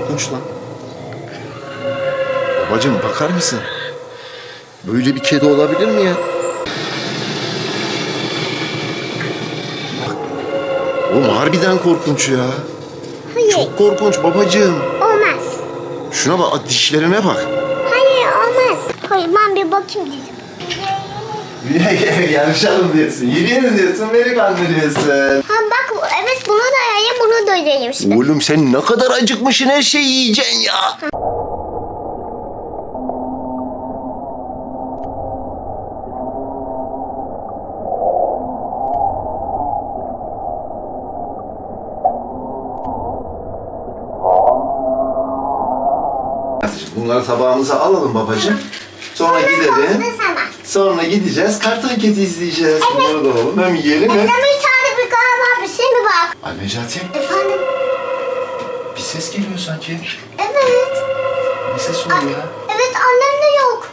korkunç lan. Babacım bakar mısın? Böyle bir kedi olabilir mi ya? Bak. Oğlum harbiden korkunç ya. Hayır. Çok korkunç babacığım. Olmaz. Şuna bak dişlerine bak. Hayır olmaz. Hayır ben bir bakayım dedim. Yarışalım diyorsun. Yürüyelim diyorsun. Beni kandırıyorsun. Ha bak evet bunu da yiyeyim bunu da yiyeyim işte. Oğlum sen ne kadar acıkmışsın her şeyi yiyeceksin ya. Bunları tabağımıza alalım babacığım. Sonra gidelim. Sonra gideceğiz. Karton keti izleyeceğiz. Bunları da alalım. Hem yiyelim hem... Ay Necati Efendim? bir ses geliyor sanki. Evet. Ne ses oluyor ya? Evet annem de yok.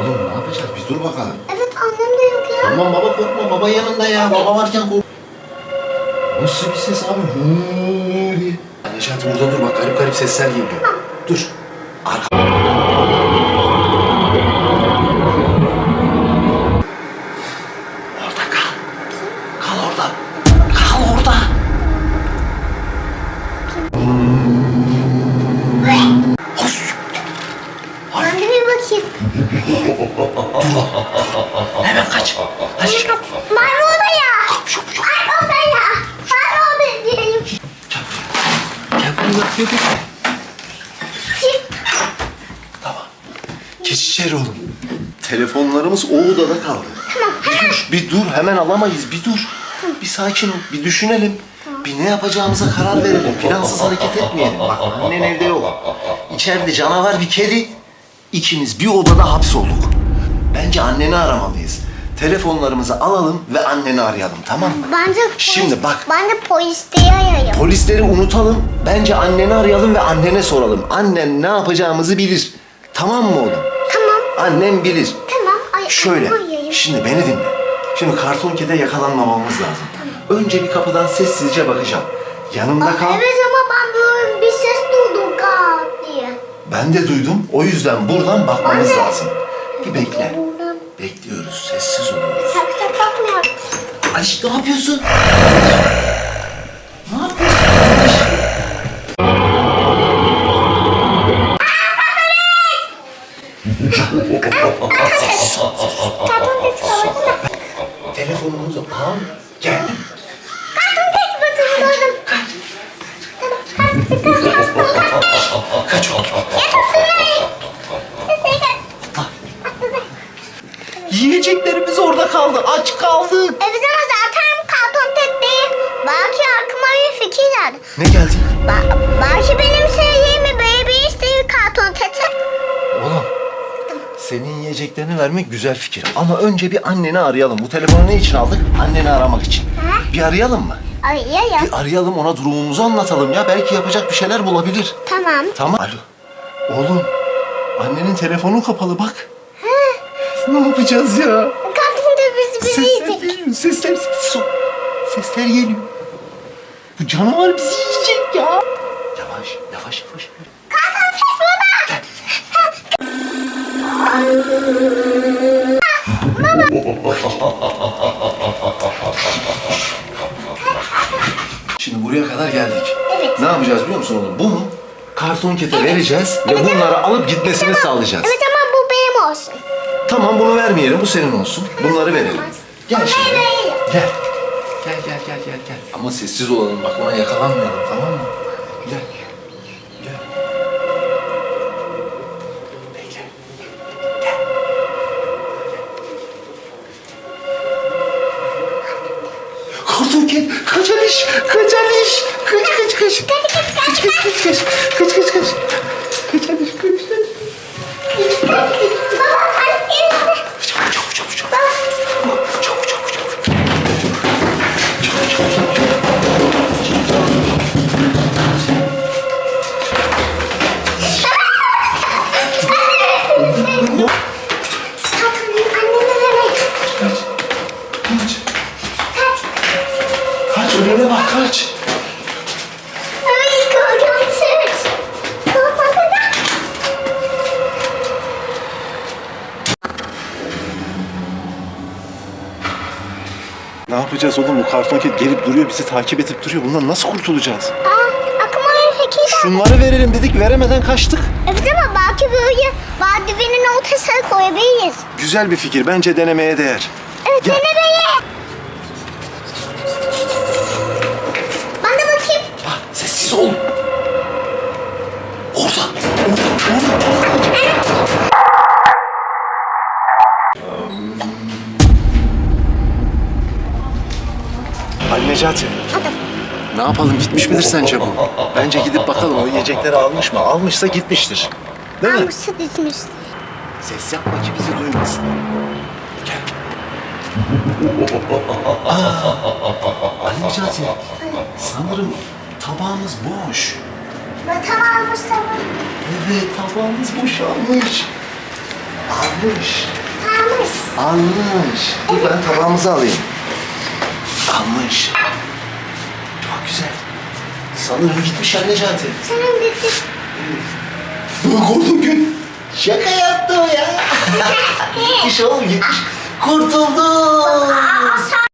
Oğlum ne yapacağız? Bir dur bakalım. Evet annem de yok ya. Tamam baba korkma. Baba yanında ya. Baba varken kork. Nasıl bir ses abi? Hı diye. Necati burada dur bak. Garip garip sesler geliyor. Dur. Arka... Orada kal. Kal orada. Geç içeri oğlum. Telefonlarımız o odada kaldı. Bir dur, bir dur. Hemen alamayız. Bir dur. Bir sakin ol. Bir düşünelim. Bir ne yapacağımıza karar verelim. Plansız hareket etmeyelim. Bak annen evde yok. İçeride canavar bir kedi. İkimiz bir odada hapsolduk. Bence anneni aramalıyız. Telefonlarımızı alalım ve anneni arayalım tamam mı? Bence polis, Şimdi bak. Ben de polis diye arayayım. Polisleri unutalım. Bence anneni arayalım ve annene soralım. Annen ne yapacağımızı bilir. Tamam mı oğlum? Tamam. Annem bilir. Tamam. Ay, Şöyle, şimdi beni dinle. Şimdi karton kede yakalanmamamız lazım. Önce bir kapıdan sessizce bakacağım. Yanımda Aa, kal. Evet ama ben böyle bir ses duydum kalk diye. Ben de duydum. O yüzden buradan bakmamız Anne. lazım. Bir bekle. Buradan Bekliyoruz. Sessiz oluyoruz. tak tak bakmıyor. Aliş ne yapıyorsun? Karton tek kaldı. Telefonumuzu al. Geldim. Karton tek bakın gördüm. Kaç oldu? Yiyeceklerimiz orada kaldı. Aç kaldık. Evet ama zaten karton tek değil. Belki aklıma bir fikir geldi. Ne geldi? Ba- belki benim sevdiğimi böyle bir iş değil karton tete. Oğlum. Senin yiyeceklerini vermek güzel fikir. Ama önce bir anneni arayalım. Bu telefonu ne için aldık? Anneni aramak için. Ha? Bir arayalım mı? Ay ya ya. Bir arayalım ona durumumuzu anlatalım ya. Belki yapacak bir şeyler bulabilir. Tamam. Tamam. Alo. Oğlum. Annenin telefonu kapalı bak. Ne yapacağız ya? Karton tek bizi Sesler geliyor. Sesler, ses, sesler geliyor. Bu canavar bizi yiyecek ya. Yavaş, yavaş, yavaş. Karton tek burada. Şimdi buraya kadar geldik. Evet. Ne yapacağız biliyor musun oğlum? Bunu karton kete Evet. vereceğiz Evet, ve evet. bunları alıp gitmesini sağlayacağız. Evet ama bu benim olsun. Tamam bunu vermeyelim, bu senin olsun. Bunları verelim. Gel Ama şimdi. verelim. Gel. Gel, gel, gel, gel, gel. Ama sessiz olalım, bak ona yakalanmayalım, tamam mı? Gel. Gel. Kaç, kaç, kaç. Kaç, kaç, kaç. Kaç kaç. Hadi. Vermek. Kaç. Kaç. Kaç önüne bak kaç. Ay korkunç. Ne yapacağız oğlum? Bu karton ket gelip duruyor, bizi takip edip duruyor. Bundan nasıl kurtulacağız? Aa, aklıma bir fikir geldi. Şunları verelim dedik, veremeden kaçtık. Evet ama belki böyle merdivenin ortasına koyabiliriz. Güzel bir fikir. Bence denemeye değer. Evet Gel. dene Ali Necati. Ne yapalım gitmiş midir sence bu? Bence gidip bakalım o yiyecekleri almış mı? Almışsa gitmiştir. Değil mi? Almışsa dizmiş. Ses yapma ki bizi duymasın. Gel. Aa, Ali Necati. Sanırım tabağımız boş. Tamam Mustafa. Evet tabağımız boşalmış. Almış. Almış. Almış. Dur ben tabağımızı alayım. Almış. Çok güzel. Sanırım gitmiş Ali Necati. Senin dedi. Kurtulduk gün. Şaka yaptım ya. gitmiş oğlum gitmiş. Sen